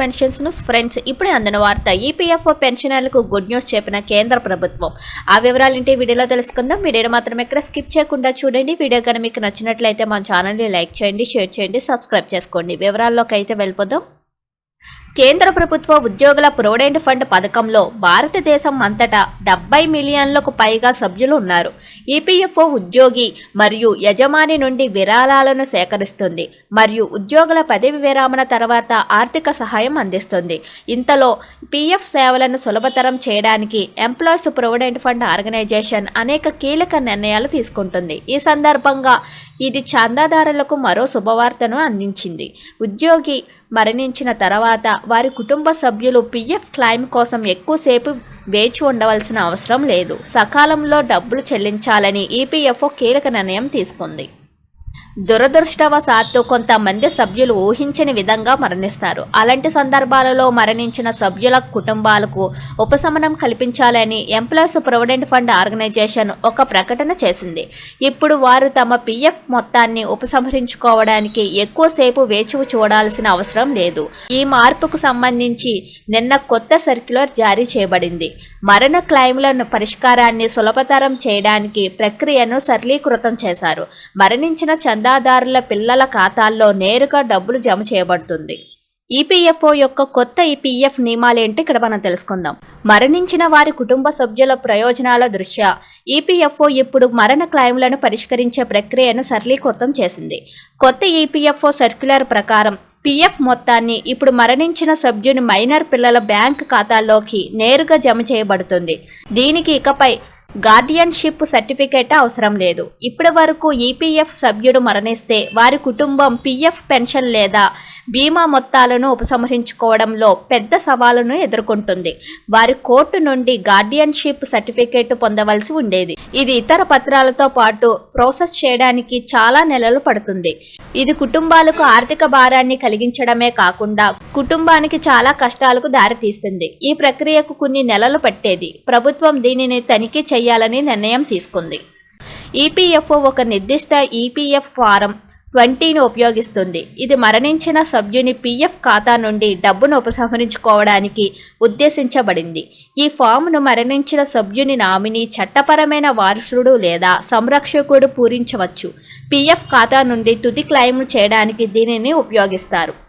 పెన్షన్స్ను friends ఇప్పుడే అందిన వార్త ఈపీఎఫ్ఓ పెన్షనర్లకు గుడ్ న్యూస్ చెప్పిన కేంద్ర ప్రభుత్వం. ఆ వివరాలు వీడియోలో తెలుసుకుందాం. వీడియోని మాత్రం ఎక్కడ స్కిప్ చేయకుండా చూడండి. వీడియో కనుక మీకు నచ్చినట్లయితే మా ఛానల్ని లైక్ చేయండి షేర్ చేయండి సబ్స్క్రైబ్ చేసుకోండి. వివరాల్లోకి అయితే వెళ్ళిపోదాం. కేంద్ర ప్రభుత్వ ఉద్యోగుల ప్రొవిడెంట్ ఫండ్ పథకంలో భారతదేశం అంతటా డెబ్బై మిలియన్లకు పైగా సభ్యులు ఉన్నారు. ఈపీఎఫ్ఓ ఉద్యోగి మరియు యజమాని నుండి విరాళాలను సేకరిస్తుంది మరియు ఉద్యోగుల పదవి విరామణ తర్వాత ఆర్థిక సహాయం అందిస్తుంది. ఇంతలో పీఎఫ్ సేవలను సులభతరం చేయడానికి ఎంప్లాయీస్ ప్రొవిడెంట్ ఫండ్ ఆర్గనైజేషన్ అనేక కీలక నిర్ణయాలు తీసుకుంటుంది. ఈ సందర్భంగా ఇది చందాదారులకు మరో శుభవార్తను అందించింది. ఉద్యోగి మరణించిన తర్వాత వారి కుటుంబ సభ్యులు పిఎఫ్ క్లైమ్ కోసం ఎక్కువసేపు వేచి ఉండవలసిన అవసరం లేదు. సకాలంలో డబ్బులు చెల్లించాలని ఈపీఎఫ్ఓ కీలక నిర్ణయం తీసుకుంది. దురదృష్టవశాత్తు కొంతమంది సభ్యులు ఊహించని విధంగా మరణిస్తారు. అలాంటి సందర్భాలలో మరణించిన సభ్యుల కుటుంబాలకు ఉపశమనం కల్పించాలని ఎంప్లాయీస్ ప్రొవిడెంట్ ఫండ్ ఆర్గనైజేషన్ ఒక ప్రకటన చేసింది. ఇప్పుడు వారు తమ పిఎఫ్ మొత్తాన్ని ఉపసంహరించుకోవడానికి ఎక్కువసేపు వేచి చూడాల్సిన అవసరం లేదు. ఈ మార్పుకు సంబంధించి నిన్న కొత్త సర్క్యులర్ జారీ చేయబడింది. మరణ క్లైమ్లను పరిష్కారాన్ని సులభతరం చేయడానికి ప్రక్రియను సరళీకృతం చేశారు. మరణించిన చందాదారుల పిల్లల ఖాతాల్లో నేరుగా డబ్బులు జమ చేయబడుతుంది. ఈపీఎఫ్ఓ యొక్క కొత్త ఈపీఎఫ్ నియమాలేంటి ఇక్కడ మనం తెలుసుకుందాం. మరణించిన వారి కుటుంబ సభ్యుల ప్రయోజనాల దృష్ట్యా ఈపీఎఫ్ఓ ఇప్పుడు మరణ క్లైమ్లను పరిష్కరించే ప్రక్రియను సరళీకృతం చేసింది. కొత్త ఈపీఎఫ్ఓ సర్క్యులర్ ప్రకారం పిఎఫ్ మొత్తాన్ని ఇప్పుడు మరణించిన సభ్యుని మైనర్ పిల్లల బ్యాంక్ ఖాతాల్లోకి నేరుగా జమ చేయబడుతుంది. దీనికి ఇకపై గార్డియన్షిప్ సర్టిఫికేట్ అవసరం లేదు. ఇప్పటి వరకు ఈపీఎఫ్ సభ్యుడు మరణిస్తే వారి కుటుంబం పీఎఫ్ పెన్షన్ లేదా బీమా మొత్తాలను ఉపసంహరించుకోవడంలో పెద్ద సవాలును ఎదుర్కొంటుంది. వారి కోర్టు నుండి గార్డియన్షిప్ సర్టిఫికేట్ పొందవలసి ఉండేది. ఇది ఇతర పత్రాలతో పాటు ప్రాసెస్ చేయడానికి చాలా నెలలు పడుతుంది. ఇది కుటుంబాలకు ఆర్థిక భారాన్ని కలిగించడమే కాకుండా కుటుంబానికి చాలా కష్టాలకు దారితీస్తుంది. ఈ ప్రక్రియకు కొన్ని నెలలు పట్టేది. ప్రభుత్వం దీనిని తనిఖీ చేయాలని నిర్ణయం తీసుకుంది. ఈపీఎఫ్ఓ ఒక నిర్దిష్ట ఈపీఎఫ్ ఫారం ట్వంటీని ఉపయోగిస్తుంది. ఇది మరణించిన సభ్యుని పీఎఫ్ ఖాతా నుండి డబ్బును ఉపసంహరించుకోవడానికి ఉద్దేశించబడింది. ఈ ఫామ్ను మరణించిన సభ్యుని నామినీ చట్టపరమైన వారసుడు లేదా సంరక్షకుడు పూరించవచ్చు. పీఎఫ్ ఖాతా నుండి తుది క్లెయిమ్ చేయడానికి దీనిని ఉపయోగిస్తారు.